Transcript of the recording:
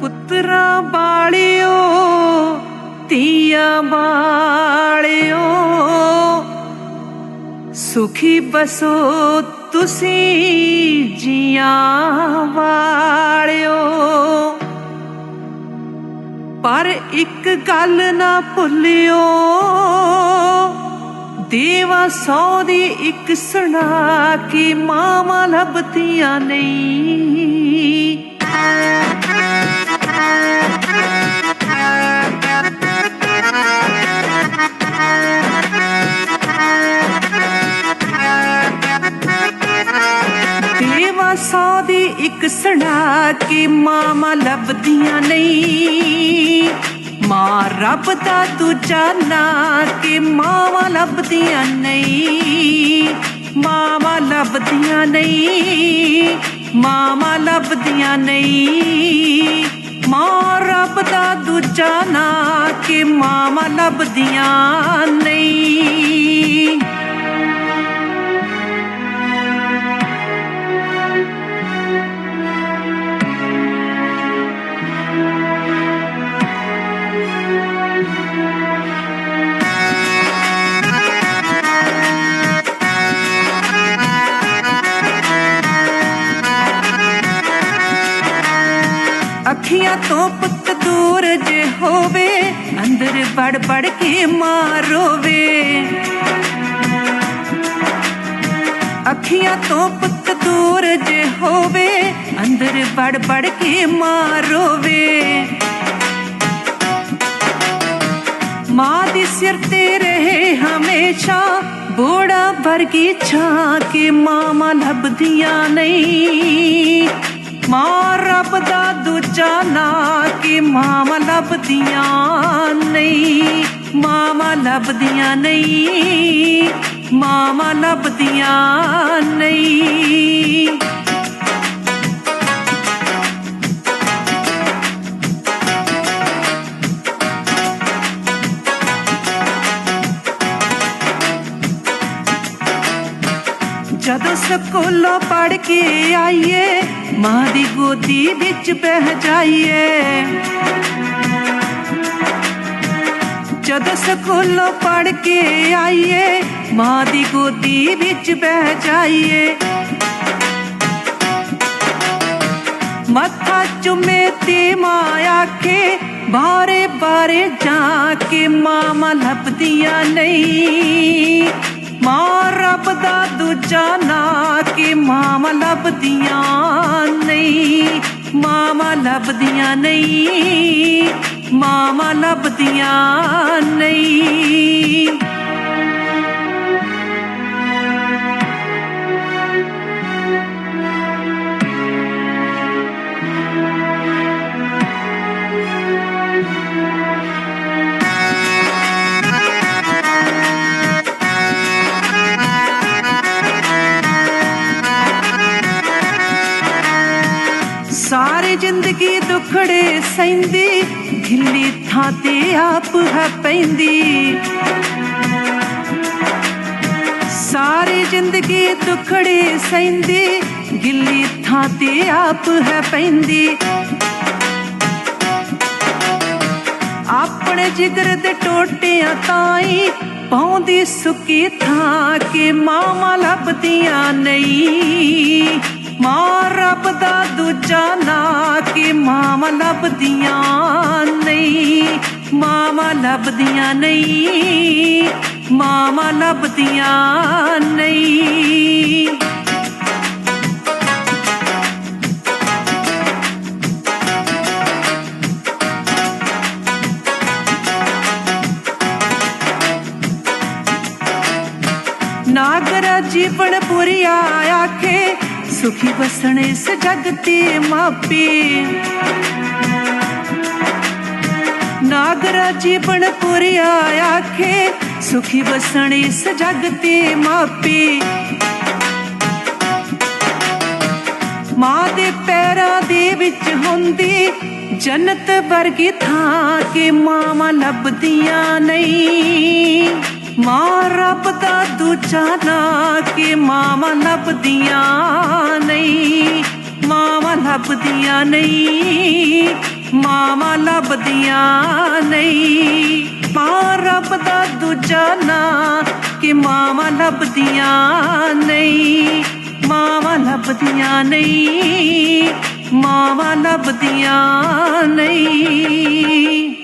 ਪੁੱਤਰਾ ਬਾਲਿਓ ਧੀਆ ਬਾਲਿਓ ਸੁਖੀ ਬਸੋ ਤੁਸੀਂ ਜੀਆਂ ਵਾਲਿਓ। ਪਰ ਇੱਕ ਗੱਲ ਨਾ ਭੁੱਲਿਓ, ਦੇਵਾ ਸੌ ਦੀ ਇੱਕ ਸੁਣਾ ਕੇ ਮਾਵਾਂ ਲੱਭਦੀਆਂ ਨਹੀਂ। ਸੌ ਦੀ ਇੱਕ ਸੁਣਾ ਕੇ ਮਾਵਾਂ ਲੱਭਦੀਆਂ ਨਹੀਂ। ਮਾਂ ਰੱਬ ਦਾ ਦੂਜਾ ਨਾ ਕਿ ਮਾਵਾਂ ਲੱਭਦੀਆਂ ਨਹੀਂ। ਮਾਵਾਂ ਲੱਭਦੀਆਂ ਨਹੀਂ। ਮਾਵਾਂ ਲੱਭਦੀਆਂ ਨਹੀਂ। ਮਾਂ ਰੱਬ ਦਾ ਦੂਜਾ ਨਾ ਕਿ ਮਾਵਾਂ ਲੱਭਦੀਆਂ ਨਹੀਂ। ਅੱਖੀਆਂ ਤੋਂ ਪੁੱਤ ਦੂਰ ਜੇ ਹੋਵੇ ਅੰਦਰ ਵੜ ਵੜ ਕੇ ਮਾਰੋਵੇ ਅੱਖੀਆਂ ਤੋਂ ਪੁੱਤ ਦੂਰ ਜੇ ਹੋਵੇ ਅੰਦਰ ਵੜ ਵੜ ਕੇ ਮਾਰੋਵੇ ਮਾਂ ਦੀ ਸਿਰ ਤੇ ਰਹੇ ਹਮੇਸ਼ਾ ਬੋੜਾ ਵਰਗੀ ਛਾਂ ਕੇ ਮਾਮਾ ਲੱਭਦੀਆਂ ਨਹੀਂ ਮਾਂ ਰੱਬ ਦਾ ਦੂਜਾ ਨਾਂ ਕਿ ਮਾਮਾ ਲੱਭਦੀਆਂ ਨਹੀਂ ਮਾਮਾ ਲੱਭਦੀਆਂ ਨਹੀਂ ਮਾਮਾ ਲੱਭਦੀਆਂ ਨਹੀਂ ਜਦੋਂ ਸਕੂਲੋਂ ਪੜ ਕੇ ਆਈਏ ਮਾਂ ਦੀ ਗੋਦੀ ਵਿੱਚ ਬਹਿ ਜਾਈਏ ਜਦੋਂ ਸਕੂਲੋਂ ਪੜ ਕੇ ਆਈਏ ਮਾਂ ਦੀ ਗੋਦੀ ਵਿੱਚ ਬਹਿ ਜਾਈਏ ਮੱਥਾ ਚੁੰਮੇ ਤੇ ਮਾਂ ਆਖੇ ਬਾਰੇ ਬਾਰੇ ਜਾ ਕੇ ਮਾਂ ਲੱਭਦੀਆਂ ਨਹੀਂ ਮਾਂ ਰੱਬ ਦਾ ਦੂਜਾ ਨਾਂ ਕਿ ਮਾਂ ਲੱਭਦੀਆਂ ਨਹੀਂ ਮਾਂ ਲੱਭਦੀਆਂ ਨਹੀਂ ਮਾਂ ਲੱਭਦੀਆਂ ਨਹੀਂ ਜ਼ਿੰਦਗੀ ਦੁਖੜੇ ਸੈਂਦੀ ਗਿੱਲੀ ਥਾਂ ਤੇ ਆਪ ਹੈ ਪੈਂਦੀ ਸਾਰੀ ਜ਼ਿੰਦਗੀ ਦੁਖੜੇ ਸੈਂਦੀ ਗਿੱਲੀ ਥਾਂ ਤੇ ਆਪ ਹੈ ਪੈਂਦੀ ਆਪਣੇ ਜਿਗਰ ਦੇ ਟੋਟਿਆਂ ਤਾਈ ਪਾਉਂਦੀ ਸੁੱਕੀ ਥਾਂ ਕੇ ਮਾਵਾਂ ਲੱਭਦੀਆਂ ਨਹੀਂ ਮਾਂ ਰੱਬ ਦਾ ਦੂਜਾ ਨਾ ਕਿ ਮਾਵਾਂ ਲੱਭਦੀਆਂ ਨਹੀਂ, ਮਾਵਾਂ ਲੱਭਦੀਆਂ ਨਹੀਂ, ਮਾਵਾਂ ਲੱਭਦੀਆਂ ਨਹੀਂ। ਨਾਗਰਾ ਜੀਵਨ ਪੁਰੀਆ ਆਖੇ ਸੁਖੀ ਬਸਣ ਇਸ ਜਗ ਤੇ ਮਾਪੇ। ਨਾਗਰਾ ਜੀਵਨ ਪੁਰੀਆ ਆਖੇ, ਸੁਖੀ ਬਸਣ ਇਸ ਜਗ ਤੇ ਮਾਪੇ। ਮਾਂ ਦੇ ਪੈਰਾਂ ਦੇ ਵਿੱਚ ਹੁੰਦੀ ਜੰਨਤ ਵਰਗੀ ਥਾਂ ਕਿ ਮਾਵਾਂ ਲੱਭਦੀਆਂ ਨਹੀਂ। ਮਾਂ ਰੱਬ ਦਾ ਦੂਜਾ ਨਾਂ ਕਿ ਮਾਵਾਂ ਲੱਭਦੀਆਂ ਨਹੀਂ ਮਾਵਾਂ ਲੱਭਦੀਆਂ ਨਹੀਂ ਮਾਵਾਂ ਲੱਭਦੀਆਂ ਨਹੀਂ ਮਾਂ ਰੱਬ ਦਾ ਦੂਜਾ ਨਾਂ ਕਿ ਮਾਵਾਂ ਲੱਭਦੀਆਂ ਨਹੀਂ ਮਾਵਾਂ ਲੱਭਦੀਆਂ ਨਹੀਂ ਮਾਵਾਂ ਲੱਭਦੀਆਂ ਨਹੀਂ